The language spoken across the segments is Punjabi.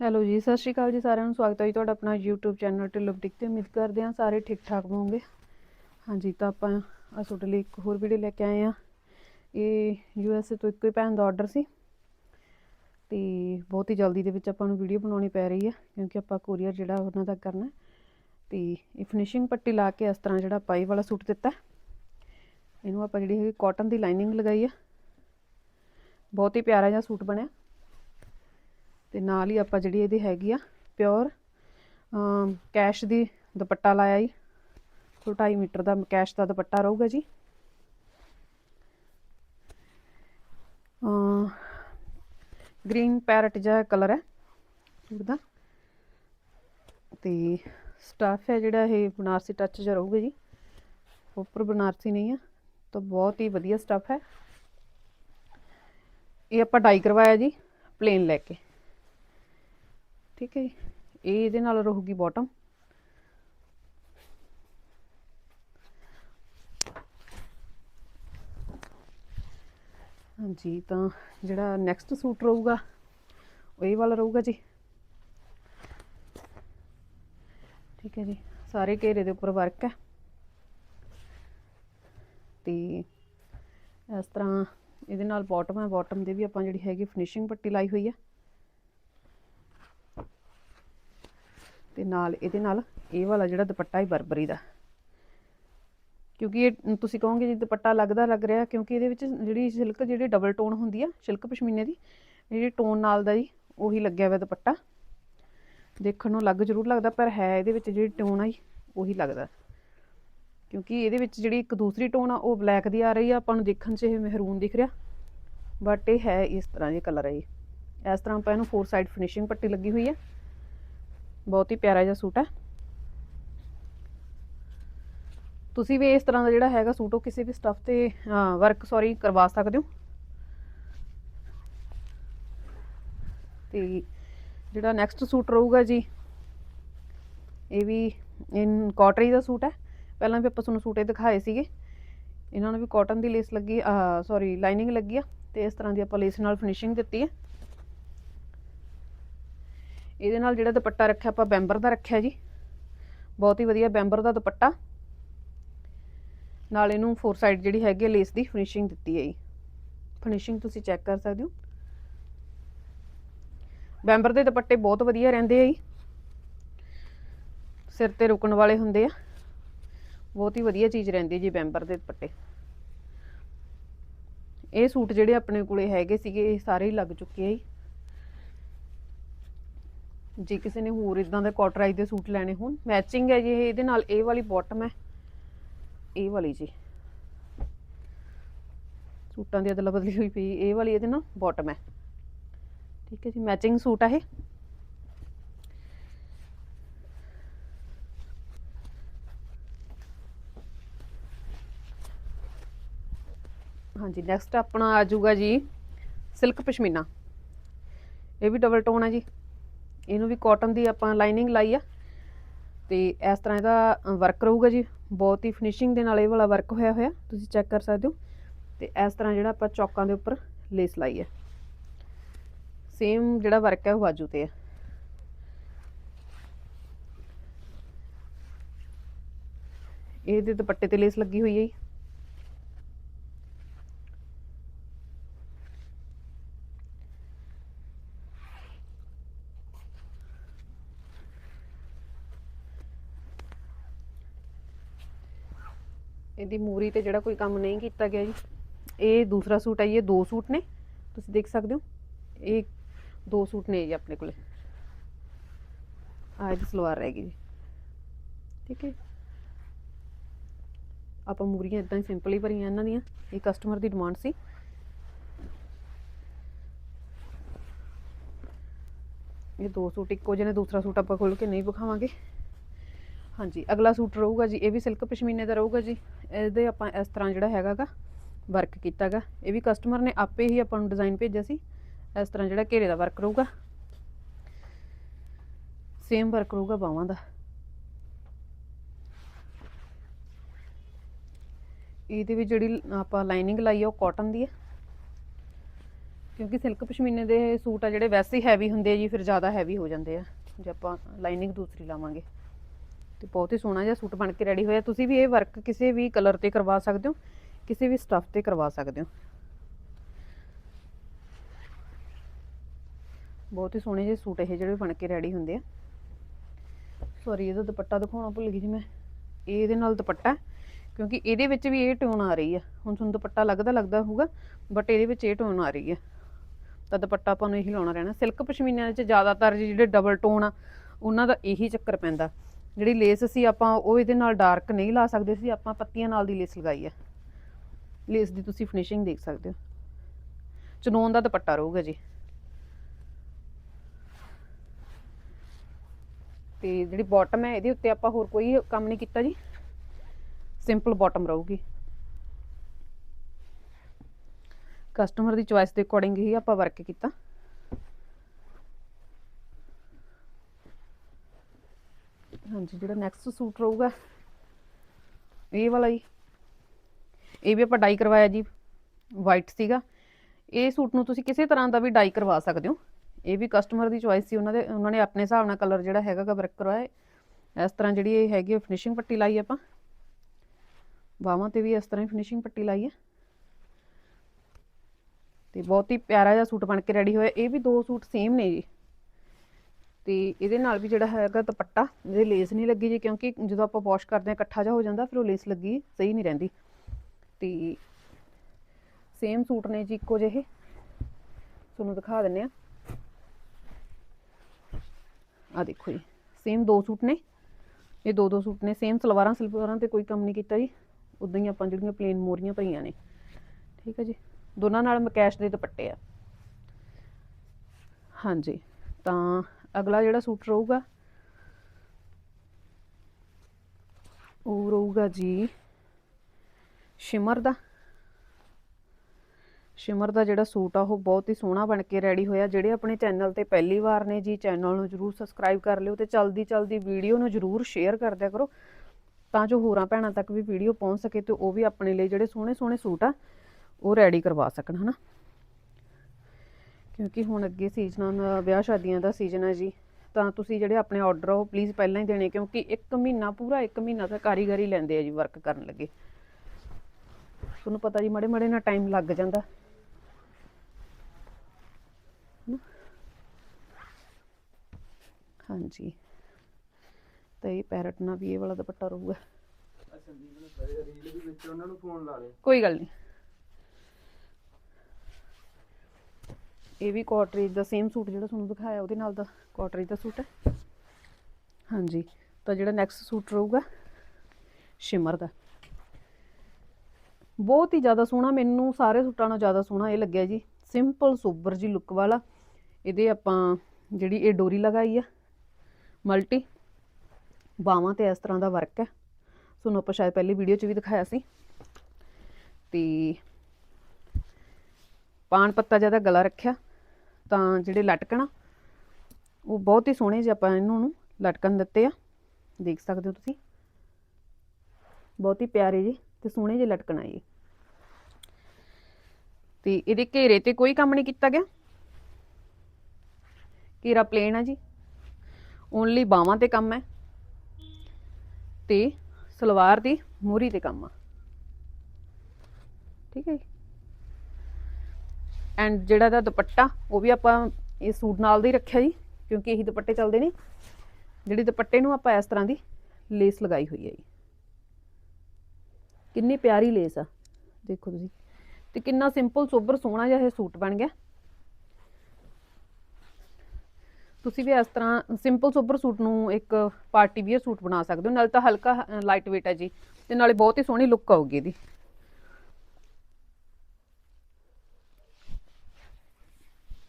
ਹੈਲੋ ਜੀ, ਸਤਿ ਸ਼੍ਰੀ ਅਕਾਲ ਜੀ ਸਾਰਿਆਂ ਨੂੰ, ਸਵਾਗਤ ਹੈ ਜੀ ਤੁਹਾਡਾ ਆਪਣਾ YouTube ਚੈਨਲ ਟਿਲਬ ਟਿਕ ਤੇ। ਉਮੀਦ ਕਰਦੇ ਹਾਂ ਸਾਰੇ ਠੀਕ ਠਾਕ ਹੋਵੋਗੇ। ਹਾਂਜੀ, ਤਾਂ ਆਪਾਂ ਆ ਤੁਹਾਡੇ ਲਈ ਇੱਕ ਹੋਰ ਵੀਡੀਓ ਲੈ ਕੇ ਆਏ ਆ ਇਹ ਯੂਐਸਏ ਤੋਂ ਇੱਕੋ ਹੀ ਭੈਣ ਦਾ ਆਰਡਰ ਸੀ। ਤੇ ਬਹੁਤ ਹੀ ਜਲਦੀ ਦੇ ਵਿੱਚ ਆਪਾਂ ਨੂੰ ਵੀਡੀਓ ਬਣਾਉਣੀ ਪੈ ਰਹੀ ਹੈ, ਕਿਉਂਕਿ ਆਪਾਂ ਕੋਰੀਅਰ ਜਿਹੜਾ ਉਹਨਾਂ ਦਾ ਕਰਨਾ ਹੈ। ਤੇ ਇਹ ਫਿਨਿਸ਼ਿੰਗ ਪੱਟੀ ਲਾ ਕੇ ਇਸ ਤਰ੍ਹਾਂ ਜਿਹੜਾ ਪਾਈ ਵਾਲਾ ਸੂਟ ਦਿੱਤਾ ਇਹਨੂੰ ਆਪਾਂ ਜਿਹੜੀ ਹੈਗੀ ਕਾਟਨ ਦੀ ਲਾਈਨਿੰਗ ਲਗਾਈ ਆ ਬਹੁਤ ਹੀ ਪਿਆਰਾ ਜਿਹਾ ਸੂਟ ਬਣਿਆ। ਤੇ ਨਾਲ ਹੀ ਆਪਾਂ ਜਿਹੜੀ ਇਹਦੀ ਹੈਗੀ ਆ ਪਿਓਰ ਕੈਸ਼ ਦੀ ਦੁਪੱਟਾ ਲਾਇਆ ਜੀ। ਸੋ 2.5 ਮੀਟਰ ਦਾ ਕੈਸ਼ ਦਾ ਦੁਪੱਟਾ ਰਹੂਗਾ ਜੀ। ਗ੍ਰੀਨ ਪੈਰਟ ਜਿਹਾ ਕਲਰ ਹੈ ਸੂਟ ਦਾ ਤੇ ਸਟਾਫ ਹੈ ਜਿਹੜਾ ਇਹ ਬਨਾਰਸੀ ਟੱਚ ਜਿਹਾ ਰਹੂਗਾ ਜੀ। ਉੱਪਰ ਬਨਾਰਸੀ ਨਹੀਂ ਆ, ਤਾਂ ਬਹੁਤ ਹੀ ਵਧੀਆ ਸਟਾਫ ਹੈ। ਇਹ ਆਪਾਂ ਡਾਈ ਕਰਵਾਇਆ ਜੀ ਪਲੇਨ ਲੈ ਕੇ। ਠੀਕ ਹੈ ਜੀ। ਇਹ ਇਹਦੇ ਨਾਲ ਰਹੂਗੀ ਬਾਟਮ ਹਾਂਜੀ, ਤਾਂ ਜਿਹੜਾ ਨੈਕਸਟ ਸੂਟ ਰਹੂਗਾ, ਉਹ ਇਹ ਵਾਲਾ ਰਹੂਗਾ ਜੀ। ਠੀਕ ਹੈ ਜੀ, ਸਾਰੇ ਘੇਰੇ ਦੇ ਉੱਪਰ ਵਰਕ ਹੈ। ਤੇ ਇਸ ਤਰ੍ਹਾਂ ਇਹਦੇ ਨਾਲ ਬਾਟਮ ਹੈ ਬਾਟਮ ਦੇ ਵੀ ਆਪਾਂ ਜਿਹੜੀ ਹੈਗੀ ਫਿਨਿਸ਼ਿੰਗ ਪੱਟੀ ਲਾਈ ਹੋਈ ਹੈ। ਤੇ ਨਾਲ ਇਹਦੇ ਨਾਲ ਇਹ ਵਾਲਾ ਜਿਹੜਾ ਦੁਪੱਟਾ ਹੈ ਬਰਬਰੀ ਦਾ। ਕਿਉਂਕਿ ਇਹ ਤੁਸੀਂ ਕਹੋਗੇ ਜੀ ਦੁਪੱਟਾ ਲੱਗਦਾ ਲੱਗ ਰਿਹਾ, ਕਿਉਂਕਿ ਇਹਦੇ ਵਿੱਚ ਜਿਹੜੀ ਸਿਲਕ ਜਿਹੜੀ ਡਬਲ ਟੋਨ ਹੁੰਦੀ ਆ, ਸਿਲਕ ਪਸ਼ਮੀਨੇ ਦੀ, ਜਿਹੜੀ ਟੋਨ ਨਾਲ ਦਾ ਜੀ, ਉਹੀ ਲੱਗਿਆ ਹੋਇਆ ਦੁਪੱਟਾ। ਦੇਖਣ ਨੂੰ ਲੱਗ ਜ਼ਰੂਰ ਲੱਗਦਾ, ਪਰ ਹੈ ਇਹਦੇ ਵਿੱਚ ਜਿਹੜੀ ਟੋਨ ਆ ਜੀ, ਉਹੀ ਲੱਗਦਾ। ਕਿਉਂਕਿ ਇਹਦੇ ਵਿੱਚ ਜਿਹੜੀ ਇੱਕ ਦੂਸਰੀ ਟੋਨ ਆ, ਉਹ ਬਲੈਕ ਦੀ ਆ ਰਹੀ ਆ, ਆਪਾਂ ਨੂੰ ਦੇਖਣ 'ਚ ਇਹ ਮਹਿਰੂਨ ਦਿਖ ਰਿਹਾ। ਬਟ ਇਹ ਹੈ ਇਸ ਤਰ੍ਹਾਂ ਦੇ ਕਲਰ ਹੈ ਜੀ। ਇਸ ਤਰ੍ਹਾਂ ਆਪਾਂ ਇਹਨੂੰ ਫੋਰ ਸਾਈਡ ਫਿਨਿਸ਼ਿੰਗ ਪੱਟੀ ਲੱਗੀ ਹੋਈ ਹੈ ਬਹੁਤ ਹੀ ਪਿਆਰਾ ਜਿਹਾ ਸੂਟ ਹੈ। ਤੁਸੀਂ ਵੀ ਇਸ ਤਰ੍ਹਾਂ ਦਾ ਜਿਹੜਾ ਹੈਗਾ ਸੂਟ ਉਹ ਕਿਸੇ ਵੀ ਸਟੱਫ ਤੇ ਵਰਕ ਸੌਰੀ ਕਰਵਾ ਸਕਦੇ ਹੋ। ਤੇ ਜਿਹੜਾ ਨੈਕਸਟ ਸੂਟ ਰਹੂਗਾ ਜੀ, ਇਹ ਵੀ ਇਨ ਕਾਟਰੀ ਦਾ ਸੂਟ ਹੈ। ਪਹਿਲਾਂ ਵੀ ਆਪਾਂ ਤੁਹਾਨੂੰ ਸੂਟ ਇਹ ਦਿਖਾਏ ਸੀਗੇ। ਇਹਨਾਂ ਨੂੰ ਵੀ ਕਾਟਨ ਦੀ ਲੇਸ ਲੱਗੀ ਸੌਰੀ ਲਾਈਨਿੰਗ ਲੱਗੀ ਆ। ਤੇ ਇਸ ਤਰ੍ਹਾਂ ਦੀ ਆਪਾਂ ਲੇਸ ਨਾਲ ਫਿਨਿਸ਼ਿੰਗ ਦਿੱਤੀ ਹੈ। ਇਹਦੇ ਨਾਲ ਜਿਹੜਾ ਦੁਪੱਟਾ ਰੱਖਿਆ, ਆਪਾਂ ਬੈਂਬਰ ਦਾ ਰੱਖਿਆ ਜੀ। ਬਹੁਤ ਹੀ ਵਧੀਆ ਬੈਂਬਰ ਦਾ ਦੁਪੱਟਾ। ਨਾਲ ਇਹਨੂੰ ਫੋਰ ਸਾਈਡ ਜਿਹੜੀ ਹੈਗੀ ਲੇਸ ਦੀ ਫਿਨਿਸ਼ਿੰਗ ਦਿੱਤੀ ਹੈ ਜੀ। ਫਿਨਿਸ਼ਿੰਗ ਤੁਸੀਂ ਚੈੱਕ ਕਰ ਸਕਦੇ ਹੋ। ਬੈਂਬਰ ਦੇ ਦੁਪੱਟੇ ਬਹੁਤ ਵਧੀਆ ਰਹਿੰਦੇ ਆ ਜੀ। ਸਿਰ ਤੇ ਰੁਕਣ ਵਾਲੇ ਹੁੰਦੇ ਆ। ਬਹੁਤ ਹੀ ਵਧੀਆ ਚੀਜ਼ ਰਹਿੰਦੀ ਜੀ ਬੈਂਬਰ ਦੇ ਦੁਪੱਟੇ। ਇਹ ਸੂਟ ਜਿਹੜੇ ਆਪਣੇ ਕੋਲੇ ਹੈਗੇ ਸੀਗੇ, ਇਹ ਸਾਰੇ ਹੀ ਲੱਗ ਚੁੱਕੇ ਆ ਜੀ। ਜੇ ਕਿਸੇ ਨੇ ਹੋਰ ਇਦਾਂ ਦੇ ਕਾਟਰਾਈਜ਼ ਦੇ ਸੂਟ ਲੈਣੇ ਹੋਣ ਮੈਚਿੰਗ ਹੈ ਜੀ ਇਹ, ਇਹਦੇ ਨਾਲ ਇਹ ਵਾਲੀ ਬਾਟਮ ਹੈ, ਇਹ ਵਾਲੀ ਜੀ। ਸੂਟਾਂ ਦੀ ਅਦਲਾ ਬਦਲੀ ਹੋਈ ਪਈ, ਇਹ ਵਾਲੀ ਇਹਦੇ ਨਾਲ ਬਾਟਮ ਹੈ। ਠੀਕ ਹੈ ਜੀ ਮੈਚਿੰਗ ਸੂਟ ਆ ਇਹ। ਹਾਂਜੀ ਨੈਕਸਟ ਆਪਣਾ ਆ ਜਾਊਗਾ ਜੀ ਸਿਲਕ ਪਸ਼ਮੀਨਾ। ਇਹ ਵੀ ਡਬਲ ਟੋਨ ਹੈ ਜੀ। ਇਹਨੂੰ ਵੀ ਕਾਟਨ ਦੀ ਆਪਾਂ ਲਾਈਨਿੰਗ ਲਾਈ ਆ। ਤੇ ਇਸ ਤਰ੍ਹਾਂ ਇਹਦਾ ਵਰਕ ਰਹੂਗਾ ਜੀ। ਬਹੁਤ ਹੀ ਫਿਨਿਸ਼ਿੰਗ ਦੇ ਨਾਲ ਇਹ ਵਾਲਾ ਵਰਕ ਹੋਇਆ ਹੋਇਆ। ਤੁਸੀਂ ਚੈੱਕ ਕਰ ਸਕਦੇ ਹੋ। ਤੇ ਇਸ ਤਰ੍ਹਾਂ ਜਿਹੜਾ ਆਪਾਂ ਚੌਕਾਂ ਦੇ ਉੱਪਰ ਲੇਸ ਲਾਈ ਹੈ ਸੇਮ ਜਿਹੜਾ ਵਰਕ ਹੈ ਉਹ ਬਾਜੂ ਤੇ ਹੈ ਇਹਦੇ ਦੁਪੱਟੇ ਤੇ ਲੇਸ ਲੱਗੀ ਹੋਈ ਹੈ ਜੀ। ਇਹਦੀ ਮੂਰੀ ਤੇ ਜਿਹੜਾ ਕੋਈ ਕੰਮ ਨਹੀਂ ਕੀਤਾ ਗਿਆ ਜੀ। ਇਹ ਦੂਸਰਾ ਸੂਟ ਹੈ ਇਹ ਦੋ ਸੂਟ ਨੇ। ਤੁਸੀਂ ਦੇਖ ਸਕਦੇ ਹੋ। ਇਹ ਦੋ ਸੂਟ ਨੇ ਜੀ ਆਪਣੇ ਕੋਲੇ। ਆਹ ਇਹਦੀ ਸਲਵਾਰ ਰਹਿ ਗਈ ਜੀ। ਠੀਕ ਹੈ। ਆਪਾਂ ਮੂਰੀਆਂ ਇਦਾਂ ਹੀ ਸਿੰਪਲ ਹੀ ਭਰੀਆਂ ਇਹਨਾਂ ਦੀਆਂ। ਇਹ ਕਸਟਮਰ ਦੀ ਡਿਮਾਂਡ ਸੀ। ਇਹ ਦੋ ਸੂਟ ਇੱਕੋ ਜਿਹੇ ਨੇ, ਦੂਸਰਾ ਸੂਟ ਆਪਾਂ ਖੋਲ ਕੇ ਨਹੀਂ ਵਿਖਾਵਾਂਗੇ। ਹਾਂਜੀ, ਅਗਲਾ ਸੂਟ ਰਹੂਗਾ ਜੀ, ਇਹ ਵੀ ਸਿਲਕ ਪਸ਼ਮੀਨੇ ਦਾ ਰਹੂਗਾ ਜੀ। ਇਹਦੇ ਆਪਾਂ ਇਸ ਤਰ੍ਹਾਂ ਜਿਹੜਾ ਹੈਗਾਗਾ ਵਰਕ ਕੀਤਾਗਾ। ਇਹ ਵੀ ਕਸਟਮਰ ਨੇ ਆਪੇ ਹੀ ਆਪਾਂ ਨੂੰ ਡਿਜ਼ਾਈਨ ਭੇਜਿਆ ਸੀ। ਇਸ ਤਰ੍ਹਾਂ ਜਿਹੜਾ ਘੇਰੇ ਦਾ ਵਰਕ ਰਹੂਗਾ। ਸੇਮ ਵਰਕ ਰਹੂਗਾ ਬਾਹਾਂ ਦਾ। ਇਹਦੇ ਵਿੱਚ ਜਿਹੜੀ ਆਪਾਂ ਲਾਈਨਿੰਗ ਲਾਈ ਆ, ਉਹ ਕਾਟਨ ਦੀ ਹੈ ਕਿਉਂਕਿ ਸਿਲਕ ਪਸ਼ਮੀਨੇ ਦੇ ਸੂਟ ਆ ਜਿਹੜੇ, ਵੈਸੇ ਹੀ ਹੈਵੀ ਹੁੰਦੇ ਆ ਜੀ, ਫਿਰ ਜ਼ਿਆਦਾ ਹੈਵੀ ਹੋ ਜਾਂਦੇ ਆ। ਜੇ ਆਪਾਂ ਲਾਈਨਿੰਗ ਦੂਸਰੀ ਲਾਵਾਂਗੇ। ਤੇ ਬਹੁਤ ਹੀ ਸੋਹਣਾ ਜਿਹਾ ਸੂਟ ਬਣ ਕੇ ਰੈਡੀ ਹੋਇਆ। ਤੁਸੀਂ ਵੀ ਇਹ ਵਰਕ ਕਿਸੇ ਵੀ ਕਲਰ ਤੇ ਕਰਵਾ ਸਕਦੇ ਹੋ, ਕਿਸੇ ਵੀ ਸਟੱਫ ਤੇ ਕਰਵਾ ਸਕਦੇ ਹੋ। ਬਹੁਤ ਹੀ ਸੋਹਣੇ ਜਿਹੇ ਸੂਟ ਇਹ ਜਿਹੜੇ ਬਣ ਕੇ ਰੈਡੀ ਹੁੰਦੇ ਆ। ਸੌਰੀ ਇਹਦਾ ਦੁਪੱਟਾ ਦਿਖਾਉਣਾ ਭੁੱਲ ਗਈ ਜੀ ਮੈਂ। ਇਹ ਇਹਦੇ ਨਾਲ ਦੁਪੱਟਾ, ਕਿਉਂਕਿ ਇਹਦੇ ਵਿੱਚ ਵੀ ਇਹ ਟੋਨ ਆ ਰਹੀ ਆ। ਹੁਣ ਤੁਹਾਨੂੰ ਦੁਪੱਟਾ ਲੱਗਦਾ ਲੱਗਦਾ ਹੋਊਗਾ ਬਟ ਇਹਦੇ ਵਿੱਚ ਇਹ ਟੋਨ ਆ ਰਹੀ ਆ। ਤਾਂ ਦੁਪੱਟਾ ਆਪਾਂ ਨੂੰ ਇਹੀ ਲਾਉਣਾ ਰਹਿਣਾ। ਸਿਲਕ ਪਸ਼ਮੀਨਿਆਂ 'ਚ ਜ਼ਿਆਦਾਤਰ ਜਿਹੜੇ ਡਬਲ ਟੋਨ ਆ, ਉਹਨਾਂ ਦਾ ਇਹੀ ਚੱਕਰ ਪੈਂਦਾ। ਜਿਹੜੀ ਲੇਸ ਸੀ ਆਪਾਂ, ਉਹ ਇਹਦੇ ਨਾਲ ਡਾਰਕ ਨਹੀਂ ਲਾ ਸਕਦੇ ਸੀ, ਆਪਾਂ ਪੱਤੀਆਂ ਨਾਲ ਦੀ ਲੇਸ ਲਗਾਈ ਹੈ। ਲੇਸ ਦੀ ਤੁਸੀਂ ਫਿਨਿਸ਼ਿੰਗ ਦੇਖ ਸਕਦੇ ਹੋ। ਚਨੋਨ ਦਾ ਦੁਪੱਟਾ ਰਹੂਗਾ ਜੀ। ਤੇ ਜਿਹੜੀ ਬਾਟਮ ਹੈ, ਇਹਦੇ ਉੱਤੇ ਆਪਾਂ ਹੋਰ ਕੋਈ ਕੰਮ ਨਹੀਂ ਕੀਤਾ ਜੀ। ਸਿੰਪਲ ਬਾਟਮ ਰਹੂਗੀ। ਕਸਟਮਰ ਦੀ ਚੁਆਇਸ ਦੇ ਅਕੋਰਡਿੰਗ ਹੀ ਆਪਾਂ ਵਰਕ ਕੀਤਾ। ਹਾਂਜੀ, ਜਿਹੜਾ ਨੈਕਸਟ ਸੂਟ ਰਹੂਗਾ। ਇਹ ਵਾਲਾ ਜੀ ਇਹ ਵੀ ਆਪਾਂ ਡਾਈ ਕਰਵਾਇਆ ਜੀ ਵਾਈਟ ਸੀਗਾ। ਇਹ ਸੂਟ ਨੂੰ ਤੁਸੀਂ ਕਿਸੇ ਤਰ੍ਹਾਂ ਦਾ ਵੀ ਡਾਈ ਕਰਵਾ ਸਕਦੇ ਹੋ। ਇਹ ਵੀ ਕਸਟਮਰ ਦੀ ਚੁਆਇਸ ਸੀ, ਉਹਨਾਂ ਦੇ, ਉਹਨਾਂ ਨੇ ਆਪਣੇ ਹਿਸਾਬ ਨਾਲ ਕਲਰ ਜਿਹੜਾ ਹੈਗਾ ਗਾ ਵਰਕ ਕਰਵਾਇਆ। ਇਸ ਤਰ੍ਹਾਂ ਜਿਹੜੀ ਇਹ ਹੈਗੀ ਫਿਨਿਸ਼ਿੰਗ ਪੱਟੀ ਲਾਈ ਆਪਾਂ। ਬਾਹਾਂ ਤੇ ਵੀ ਇਸ ਤਰ੍ਹਾਂ ਹੀ ਫਿਨਿਸ਼ਿੰਗ ਪੱਟੀ ਲਾਈ ਹੈ ਤੇ ਬਹੁਤ ਹੀ ਪਿਆਰਾ ਜਿਹਾ ਸੂਟ ਬਣ ਕੇ ਰੈਡੀ ਹੋਇਆ। ਇਹ ਵੀ ਦੋ ਸੂਟ ਸੇਮ ਨੇ ਜੀ। ਤੇ ਇਹਦੇ ਨਾਲ ਵੀ ਜਿਹੜਾ ਹੈਗਾ ਦੁਪੱਟਾ, ਇਹਦੇ ਲੇਸ ਨਹੀਂ ਲੱਗੀ ਜੀ, ਕਿਉਂਕਿ ਜਦੋਂ ਆਪਾਂ ਵਾਸ਼ ਕਰਦੇ ਹਾਂ, ਇਕੱਠਾ ਜਿਹਾ ਹੋ ਜਾਂਦਾ, ਫਿਰ ਉਹ ਲੇਸ ਲੱਗੀ, ਸਹੀ ਨਹੀਂ ਰਹਿੰਦੀ। ਤੇ ਸੇਮ ਸੂਟ ਨੇ ਜੀ ਇੱਕੋ ਜਿਹੇ। ਤੁਹਾਨੂੰ ਦਿਖਾ ਦਿੰਨੇ ਆ ਆ ਦੇਖੋ ਜੀ ਸੇਮ ਦੋ ਸੂਟ ਨੇ। ਇਹ ਦੋ ਦੋ ਸੂਟ ਨੇ ਸੇਮ ਸਲਵਾਰਾਂ ਸਲਵਾਰਾਂ ਤੇ ਕੋਈ ਕੰਮ ਨਹੀਂ ਕੀਤਾ ਜੀ। ਉਦਾਂ ਹੀ ਆਪਾਂ ਜਿਹੜੀਆਂ ਪਲੇਨ ਮੋਰੀਆਂ ਪਈਆਂ ਨੇ। ਠੀਕ ਹੈ ਜੀ, ਦੋਨਾਂ ਨਾਲ ਮਕੈਸ਼ ਦੇ ਦੁਪੱਟੇ ਆ। ਹਾਂਜੀ, ਤਾਂ ਅਗਲਾ ਜਿਹੜਾ ਸੂਟ ਰਹੂਗਾ? ਉਹ ਰਹੂਗਾ ਜੀ ਸ਼ਿਮਰ ਦਾ। ਸ਼ਿਮਰ ਦਾ ਜਿਹੜਾ ਸੂਟ ਆ, ਉਹ ਬਹੁਤ ਹੀ ਸੋਹਣਾ ਬਣ ਕੇ ਰੈਡੀ ਹੋਇਆ। ਜਿਹੜੇ ਆਪਣੇ ਚੈਨਲ ਤੇ ਪਹਿਲੀ ਵਾਰ ਨੇ ਜੀ ਚੈਨਲ ਨੂੰ ਜਰੂਰ ਸਬਸਕ੍ਰਾਈਬ ਕਰ ਲਿਓ ਤੇ ਚਲਦੀ ਚਲਦੀ ਵੀਡੀਓ ਨੂੰ ਜਰੂਰ ਸ਼ੇਅਰ ਕਰ ਦਿਆ ਕਰੋ। ਤਾਂ ਜੋ ਹੋਰਾਂ ਭੈਣਾਂ ਤੱਕ ਵੀ ਵੀਡੀਓ ਪਹੁੰਚ ਸਕੇ ਤੇ ਉਹ ਵੀ ਆਪਣੇ ਲਈ ਜਿਹੜੇ ਸੋਹਣੇ ਸੋਹਣੇ ਸੂਟ ਆ, ਉਹ ਰੈਡੀ ਕਰਵਾ ਸਕਣ, ਹਨਾ? ਕਿਉਂਕਿ ਹੁਣ ਅੱਗੇ ਸੀਜ਼ਨਾਂ ਦਾ ਵਿਆਹ ਸ਼ਾਦੀਆਂ ਦਾ ਸੀਜ਼ਨ ਹੈ ਜੀ ਤਾਂ ਤੁਸੀਂ ਜਿਹੜੇ ਆਪਣੇ ਆਰਡਰ ਆ ਉਹ ਪਲੀਜ਼ ਪਹਿਲਾਂ ਹੀ ਦੇਣੇ ਕਿਉਂਕਿ 1 ਮਹੀਨਾ ਪੂਰਾ 1 ਮਹੀਨਾ ਤਾਂ ਕਾਰੀਗਰੀ ਲੈਂਦੇ ਆ ਜੀ ਵਰਕ ਕਰਨ ਲੱਗੇ। ਤੁਹਾਨੂੰ ਪਤਾ ਜੀ ਮੜੇ ਮੜੇ ਨਾਲ ਟਾਈਮ ਲੱਗ ਜਾਂਦਾ? ਹਾਂਜੀ। ਤੇ ਇਹ ਪੈਰਟ ਨਾਲ ਵੀ ਇਹ ਵਾਲਾ ਦੁਪੱਟਾ ਰਹੂਗਾ। ਕੋਈ ਗੱਲ ਨਹੀਂ ਇਹ ਵੀ ਕੋਟਰੀਜ ਦਾ ਸੇਮ ਸੂਟ ਜਿਹੜਾ ਤੁਹਾਨੂੰ ਦਿਖਾਇਆ, ਉਹਦੇ ਨਾਲ ਦਾ ਕੋਟਰੀਜ ਦਾ ਸੂਟ ਹੈ। ਹਾਂਜੀ, ਤਾਂ ਜਿਹੜਾ ਨੈਕਸਟ ਸੂਟ ਰਹੂਗਾ ਸ਼ਿਮਰ ਦਾ। ਬਹੁਤ ਹੀ ਜ਼ਿਆਦਾ ਸੋਹਣਾ, ਮੈਨੂੰ ਸਾਰੇ ਸੂਟਾਂ ਨਾਲੋਂ ਜ਼ਿਆਦਾ ਸੋਹਣਾ ਇਹ ਲੱਗਿਆ ਜੀ। ਸਿੰਪਲ ਸੋਬਰ ਜੀ ਲੁੱਕ ਵਾਲਾ। ਇਹਦੇ ਆਪਾਂ ਜਿਹੜੀ ਇਹ ਡੋਰੀ ਲਗਾਈ ਆ ਮਲਟੀ ਬਾਹਾਂ ਤੇ ਇਸ ਤਰ੍ਹਾਂ ਦਾ ਵਰਕ ਹੈ। ਤੁਹਾਨੂੰ ਆਪਾਂ ਸ਼ਾਇਦ ਪਹਿਲੀ ਵੀਡੀਓ 'ਚ ਵੀ ਦਿਖਾਇਆ ਸੀ। ਤੇ ਪਾਨ ਪੱਤਾ ਜ਼ਿਆਦਾ ਗਲਾ ਰੱਖਿਆ। ਤਾਂ ਜਿਹੜੇ ਲਟਕਣ ਆ, ਉਹ ਬਹੁਤ ਹੀ ਸੋਹਣੇ ਜਿਹੇ ਆਪਾਂ ਇਹਨਾਂ ਨੂੰ ਲਟਕਣ ਦਿੱਤੇ ਆ। ਦੇਖ ਸਕਦੇ ਹੋ ਤੁਸੀਂ। ਬਹੁਤ ਹੀ ਪਿਆਰੇ ਜੀ ਤੇ ਸੋਹਣੇ ਜਿਹੇ ਲਟਕਣ ਆ ਜੀ ਤੇ ਇਹਦੇ ਘੇਰੇ ਤੇ ਕੋਈ ਕੰਮ ਨਹੀਂ ਕੀਤਾ ਗਿਆ। ਘੇਰਾ ਪਲੇਨ ਆ ਜੀ। ਓਨਲੀ ਬਾਹਾਂ ਤੇ ਕੰਮ ਹੈ। ਤੇ ਸਲਵਾਰ ਦੀ ਮੂਰੀ ਤੇ ਕੰਮ ਆ। ਠੀਕ ਹੈ ਜੀ। ਐਂਡ ਜਿਹੜਾ ਦਾ ਦੁਪੱਟਾ, ਉਹ ਵੀ ਆਪਾਂ ਇਹ ਸੂਟ ਨਾਲ ਦਾ ਹੀ ਰੱਖਿਆ ਜੀ, ਕਿਉਂਕਿ ਇਹੀ ਦੁਪੱਟੇ ਚੱਲਦੇ ਨੇ। ਜਿਹੜੀ ਦੁਪੱਟੇ ਨੂੰ ਆਪਾਂ ਇਸ ਤਰ੍ਹਾਂ ਦੀ ਲੇਸ ਲਗਾਈ ਹੋਈ ਹੈ ਜੀ। ਕਿੰਨੀ ਪਿਆਰੀ ਲੇਸ ਆ। ਦੇਖੋ ਤੁਸੀਂ। ਤੇ ਕਿੰਨਾ ਸਿੰਪਲ ਸੋਬਰ, ਸੋਹਣਾ ਜਿਹਾ ਇਹ ਸੂਟ ਬਣ ਗਿਆ। ਤੁਸੀਂ ਵੀ ਇਸ ਤਰ੍ਹਾਂ ਸਿੰਪਲ ਸੋਬਰ ਸੂਟ ਨੂੰ ਇੱਕ ਪਾਰਟੀ ਵੀਅਰ ਸੂਟ ਬਣਾ ਸਕਦੇ ਹੋ। ਨਾਲ ਤਾਂ ਹਲਕਾ ਲਾਈਟ weight ਹੈ ਜੀ। ਤੇ ਨਾਲੇ ਬਹੁਤ ਹੀ ਸੋਹਣੀ ਲੁੱਕ ਆਊਗੀ ਇਹਦੀ।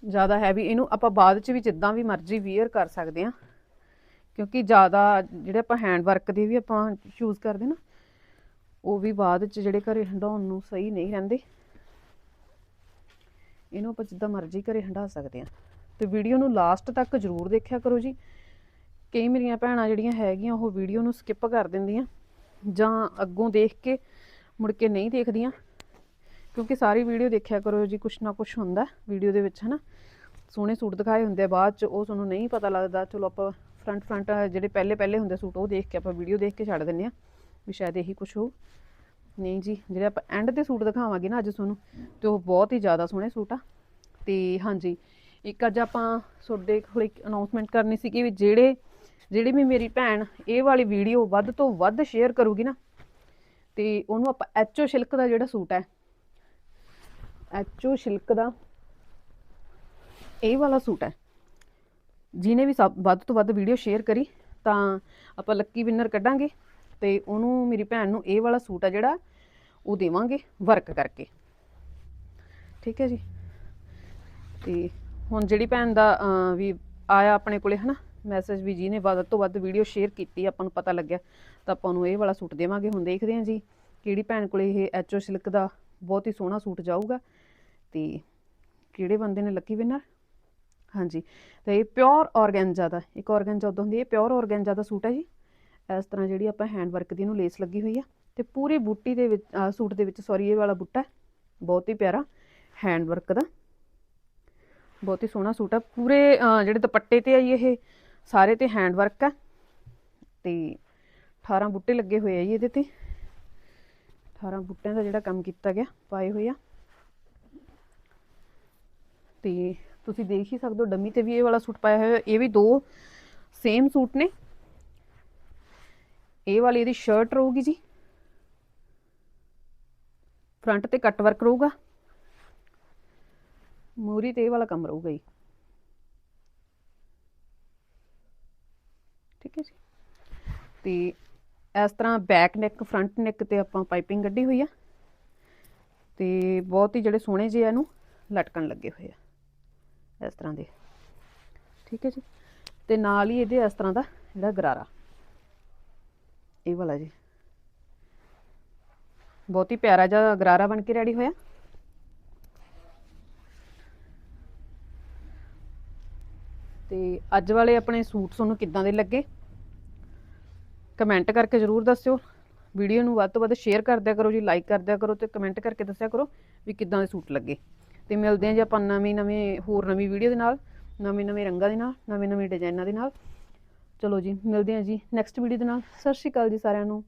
ਜ਼ਿਆਦਾ ਹੈਵੀ ਇਹਨੂੰ ਆਪਾਂ ਬਾਅਦ ਚ ਵੀ ਜਿੱਦਾਂ ਵੀ ਮਰਜ਼ੀ ਵੀਅਰ ਕਰ ਸਕਦੇ ਆ ਕਿਉਂਕਿ ਜ਼ਿਆਦਾ ਜਿਹੜੇ ਆਪਾਂ ਹੈਂਡ ਵਰਕ ਦੇ ਵੀ ਆਪਾਂ ਯੂਜ਼ ਕਰਦੇ ਨਾ, ਉਹ ਵੀ ਬਾਅਦ ਚ ਜਿਹੜੇ ਘਰੇ ਹੰਡਾਉਣ ਨੂੰ ਸਹੀ ਨਹੀਂ ਰਹਿੰਦੇ। ਇਹਨੂੰ ਆਪਾਂ ਜਿੱਦਾਂ ਮਰਜ਼ੀ ਘਰੇ ਹੰਡਾ ਸਕਦੇ ਆ ਤੇ ਵੀਡੀਓ ਨੂੰ ਲਾਸਟ ਤੱਕ ਜ਼ਰੂਰ ਦੇਖਿਆ ਕਰੋ ਜੀ। ਕਈ ਮੇਰੀਆਂ ਭੈਣਾਂ ਜਿਹੜੀਆਂ ਹੈਗੀਆਂ, ਉਹ ਵੀਡੀਓ ਨੂੰ ਸਕਿਪ ਕਰ ਦਿੰਦੀਆਂ ਜਾਂ ਅੱਗੋਂ ਦੇਖ ਕੇ ਮੁੜ ਕੇ ਨਹੀਂ ਦੇਖਦੀਆਂ। ਕਿਉਂਕਿ ਸਾਰੀ ਵੀਡੀਓ ਦੇਖਿਆ ਕਰੋ ਜੀ, ਕੁਛ ਨਾ ਕੁਛ ਹੁੰਦਾ ਵੀਡੀਓ ਦੇ ਵਿੱਚ, ਹਨਾ? ਸੋਹਣੇ ਸੂਟ ਦਿਖਾਏ ਹੁੰਦੇ ਆ ਬਾਅਦ ਚ, ਉਹ ਤੁਹਾਨੂੰ ਨਹੀਂ ਪਤਾ ਲੱਗਦਾ। ਚਲੋ ਆਪਾਂ ਫਰੰਟ ਫਰੰਟ ਜਿਹੜੇ ਪਹਿਲੇ ਪਹਿਲੇ ਹੁੰਦੇ ਸੂਟ, ਉਹ ਦੇਖ ਕੇ ਆਪਾਂ ਵੀਡੀਓ ਦੇਖ ਕੇ ਛੱਡ ਦਿੰਨੇ ਆ, ਵੀ ਸ਼ਾਇਦ ਇਹੀ ਕੁਛ ਹੋ ਨਹੀਂ ਜੀ, ਜਿਹੜੇ ਆਪਾਂ ਐਂਡ ਤੇ ਸੂਟ ਦਿਖਾਵਾਂਗੇ ਨਾ ਅੱਜ ਤੁਹਾਨੂੰ, ਤੇ ਉਹ ਬਹੁਤ ਹੀ ਜ਼ਿਆਦਾ ਸੋਹਣੇ ਸੂਟ ਆ। ਤੇ ਹਾਂਜੀ, ਇੱਕ ਅੱਜ ਆਪਾਂ ਤੁਹਾਡੇ ਕੋਲ ਇੱਕ ਅਨਾਉਂਸਮੈਂਟ ਕਰਨੀ ਸੀ ਕਿ ਵੀ ਜਿਹੜੇ, ਜਿਹੜੀ ਵੀ ਮੇਰੀ ਭੈਣ ਇਹ ਵਾਲੀ ਵੀਡੀਓ ਵੱਧ ਤੋਂ ਵੱਧ ਸ਼ੇਅਰ ਕਰੂਗੀ ਨਾ, ਤੇ ਉਹਨੂੰ ਆਪਾਂ ਐਚਓ ਸਿਲਕ ਦਾ ਜਿਹੜਾ ਸੂਟ ਹੈ ਐਚਓ ਸਿਲਕ ਦਾ ਇਹ ਵਾਲਾ ਸੂਟ ਹੈ। ਜਿਹਨੇ ਵੀ ਸਭ ਵੱਧ ਤੋਂ ਵੱਧ ਵੀਡੀਓ ਸ਼ੇਅਰ ਕਰੀ, ਤਾਂ ਆਪਾਂ ਲੱਕੀ ਵਿਨਰ ਕੱਢਾਂਗੇ ਤੇ ਉਹਨੂੰ ਮੇਰੀ ਭੈਣ ਨੂੰ ਇਹ ਵਾਲਾ ਸੂਟ ਆ ਜਿਹੜਾ ਉਹ ਦੇਵਾਂਗੇ ਵਰਕ ਕਰਕੇ। ਠੀਕ ਹੈ ਜੀ? ਤੇ ਹੁਣ ਜਿਹੜੀ ਭੈਣ ਦਾ ਵੀ ਆਇਆ ਆਪਣੇ ਕੋਲੇ ਹਨਾ ਮੈਸੇਜ ਵੀ ਜਿਹਨੇ ਵੱਧ ਤੋਂ ਵੱਧ ਵੀਡੀਓ ਸ਼ੇਅਰ ਕੀਤੀ, ਆਪਾਂ ਨੂੰ ਪਤਾ ਲੱਗਿਆ, ਤਾਂ ਆਪਾਂ ਨੂੰ ਇਹ ਵਾਲਾ ਸੂਟ ਦੇਵਾਂਗੇ। ਹੁਣ ਦੇਖਦੇ ਹਾਂ ਜੀ ਕਿਹੜੀ ਭੈਣ ਕੋਲੇ ਇਹ ਐਚਓ ਸਿਲਕ ਦਾ ਬਹੁਤ ਹੀ ਸੋਹਣਾ ਸੂਟ ਜਾਊਗਾ। ਤੇ ਕਿਹੜੇ ਬੰਦੇ ਨੇ ਲੱਕੀ ਵਿਨਰ ਹਾਂਜੀ, ਤੇ ਇਹ ਪਿਓਰ ਆਰਗੈਂਜਾ ਦਾ, ਇੱਕ ਆਰਗੈਂਜਾ ਉਦੋਂ ਹੁੰਦੀ ਹੈ ਪਿਓਰ ਆਰਗੈਂਜਾ ਦਾ ਸੂਟ ਹੈ ਜੀ। ਇਸ ਤਰ੍ਹਾਂ ਜਿਹੜੀ ਆਪਾਂ ਹੈਂਡ ਵਰਕ ਦੀ ਇਹਨੂੰ ਲੇਸ ਲੱਗੀ ਹੋਈ ਆ। ਤੇ ਪੂਰੀ ਬੂਟੀ ਦੇ ਵਿੱਚ ਸੂਟ ਦੇ ਵਿੱਚ ਸੌਰੀ ਇਹ ਵਾਲਾ ਬੂਟਾ ਬਹੁਤ ਹੀ ਪਿਆਰਾ ਹੈਂਡ ਵਰਕ ਦਾ। ਬਹੁਤ ਹੀ ਸੋਹਣਾ ਸੂਟ ਆ। ਪੂਰੇ ਜਿਹੜੇ ਦੁਪੱਟੇ ਤੇ ਆ ਜੀ ਇਹ, ਸਾਰੇ ਤੇ ਹੈਂਡ ਵਰਕ ਆ। ਤੇ 18 ਬੂਟੇ ਲੱਗੇ ਹੋਏ ਆ ਜੀ ਇਹਦੇ ਤੇ। 18 ਬੂਟਿਆਂ ਦਾ ਜਿਹੜਾ ਕੰਮ ਕੀਤਾ ਗਿਆ, ਪਾਏ ਹੋਏ ਆ। ਤੇ ਤੁਸੀਂ ਦੇਖ ਹੀ ਸਕਦੇ ਹੋ ਡੰਮੀ ਤੇ ਵੀ ਇਹ ਵਾਲਾ ਸੂਟ ਪਾਇਆ ਹੋਇਆ, ਇਹ ਵੀ ਦੋ ਸੇਮ ਸੂਟ ਨੇ। ਇਹ ਵਾਲੀ ਇਹਦੀ ਸ਼ਰਟ ਰਹੂਗੀ ਜੀ। ਫਰੰਟ ਤੇ ਕੱਟ ਵਰਕ ਰਹੂਗਾ। ਮੂਰੀ ਤੇ ਇਹ ਵਾਲਾ ਕੰਮ ਰਹੂਗਾ ਜੀ। ਠੀਕ ਹੈ ਜੀ। ਤੇ ਇਸ ਤਰ੍ਹਾਂ ਬੈਕ ਨੈਕ ਫਰੰਟ ਨੈਕ ਤੇ ਆਪਾਂ ਪਾਈਪਿੰਗ ਕੱਢੀ ਹੋਈ ਆ। ਤੇ ਬਹੁਤ ਹੀ ਜਿਹੜੇ ਸੋਹਣੇ ਜਿਹੇ ਇਹਨੂੰ ਲਟਕਣ ਲੱਗੇ ਹੋਏ ਆ। ਇਸ ਤਰ੍ਹਾਂ ਦੇ। ਠੀਕ ਹੈ ਜੀ। ਤੇ ਨਾਲ ਹੀ ਇਹਦੇ ਇਸ ਤਰ੍ਹਾਂ ਦਾ ਜਿਹੜਾ ਗਰਾਰਾ। ਇਹ ਵਾਲਾ ਜੀ। ਬਹੁਤ ਹੀ ਪਿਆਰਾ ਜਿਹਾ ਗਰਾਰਾ ਬਣ ਕੇ ਰੈਡੀ ਹੋਇਆ। ਤੇ ਅੱਜ ਵਾਲੇ ਆਪਣੇ ਸੂਟ ਤੁਹਾਨੂੰ ਕਿੱਦਾਂ ਦੇ ਲੱਗੇ? ਕਮੈਂਟ ਕਰਕੇ ਜਰੂਰ ਦੱਸਿਓ। ਵੀਡੀਓ ਨੂੰ ਵੱਧ ਤੋਂ ਵੱਧ ਸ਼ੇਅਰ ਕਰਦਿਆ ਕਰੋ ਜੀ, ਲਾਈਕ ਕਰਦਿਆ ਕਰੋ ਤੇ ਕਮੈਂਟ ਕਰਕੇ ਦੱਸਿਆ ਕਰੋ ਵੀ ਕਿੱਦਾਂ ਦੇ ਸੂਟ ਲੱਗੇ। ਤੇ ਮਿਲਦੇ ਹਾਂ ਜੀ ਆਪਾਂ ਨਵੀਂ ਨਵੇਂ, ਹੋਰ ਨਵੀਂ ਵੀਡੀਓ ਦੇ ਨਾਲ, ਨਵੇਂ ਨਵੇਂ ਰੰਗਾਂ ਦੇ ਨਾਲ, ਨਵੇਂ ਨਵੇਂ ਡਿਜ਼ਾਈਨਾਂ ਦੇ ਨਾਲ। ਚਲੋ ਜੀ, ਮਿਲਦੇ ਹਾਂ ਜੀ ਨੈਕਸਟ ਵੀਡੀਓ ਦੇ ਨਾਲ। ਸਤਿ ਸ਼੍ਰੀ ਅਕਾਲ ਜੀ ਸਾਰਿਆਂ ਨੂੰ।